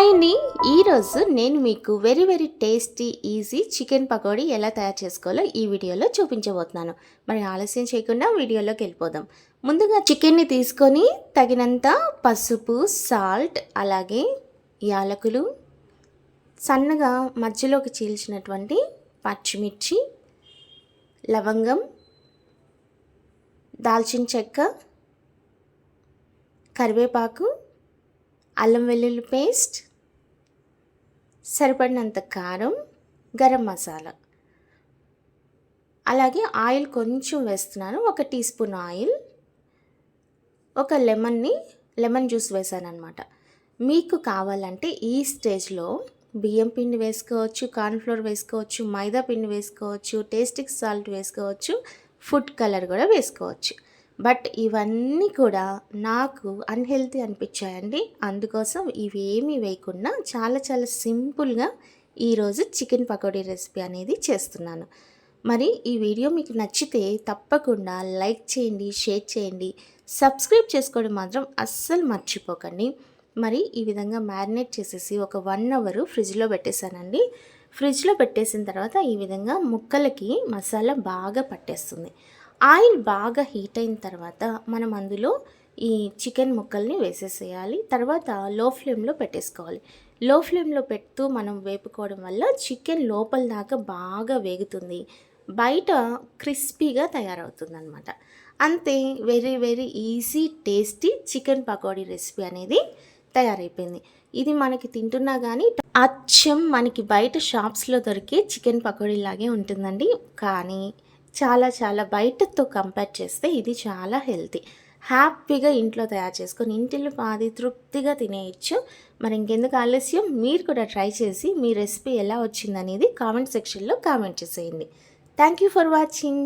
Hi ఈరోజు నేను మీకు very very tasty easy chicken pakoda ఎలా తయారు చేసుకోవాలో ఈ వీడియోలో చూపించబోతున్నాను. మరి ఆలస్యం చేయకుండా వీడియోలోకి వెళ్ళిపోదాం. ముందుగా చికెన్ని తీసుకొని తగినంత పసుపు సాల్ట్ అలాగే యాలకులు సన్నగా మధ్యలోకి చీల్చినటువంటి పచ్చిమిర్చి లవంగం దాల్చిన చెక్క కరివేపాకు అల్లం వెల్లుల్లి పేస్ట్ సరిపడినంత కారం గరం మసాలా. అలాగే ఆయిల్ కొంచెం వేస్తున్నాను. ఒక టీ స్పూన్ ఆయిల్ ఒక లెమన్ని లెమన్ జ్యూస్ వేసాను అనమాట మీకు కావాలంటే ఈ స్టేజ్లో బియ్యం పిండి వేసుకోవచ్చు కార్న్ఫ్లోర్ వేసుకోవచ్చు మైదా పిండి వేసుకోవచ్చు టేస్టిక్ సాల్ట్ వేసుకోవచ్చు ఫుడ్ కలర్ కూడా వేసుకోవచ్చు. బట్ ఇవన్నీ కూడా నాకు అన్హెల్తీ అనిపించాయండి. అందుకోసం ఇవేమీ వేయకుండా చాలా చాలా సింపుల్గా ఈరోజు చికెన్ పకోడీ రెసిపీ అనేది చేస్తున్నాను. మరి ఈ వీడియో మీకు నచ్చితే తప్పకుండా లైక్ చేయండి షేర్ చేయండి. సబ్స్క్రైబ్ చేసుకోవడం మాత్రం అస్సలు మర్చిపోకండి. మరి ఈ విధంగా మ్యారినేట్ చేసేసి ఒక వన్ అవర్ ఫ్రిడ్జ్లో పెట్టేశానండి. ఫ్రిడ్జ్లో పెట్టేసిన తర్వాత ఈ విధంగా ముక్కలకి మసాలా బాగా పట్టేస్తుంది. ఆయిల్ బాగా హీట్ అయిన తర్వాత మనం అందులో ఈ చికెన్ ముక్కల్ని వేసేసేయాలి. తర్వాత లో ఫ్లేమ్లో పెట్టేసుకోవాలి. లో ఫ్లేమ్లో పెడుతూ మనం వేపుకోవడం వల్ల చికెన్ లోపల దాకా బాగా వేగుతుంది. బయట క్రిస్పీగా తయారవుతుంది అనమాట అంతే very very easy tasty chicken pakoda recipe అనేది తయారైపోయింది. ఇది మనకి తింటున్నా కానీ అచ్చం మనకి బయట షాప్స్లో దొరికే చికెన్ పకోడీ లాగే ఉంటుందండి. కానీ చాలా చాలా బయటతో కంపేర్ చేస్తే ఇది చాలా హెల్తీ హ్యాపీగా ఇంట్లో తయారు చేసుకొని ఇంటిలో పాది తృప్తిగా తినేయచ్చు. మరి ఇంకెందుకు ఆలస్యం? మీరు కూడా ట్రై చేసి మీ రెసిపీ ఎలా వచ్చిందనేది కామెంట్ సెక్షన్లో కామెంట్ చేసేయండి. Thank you for watching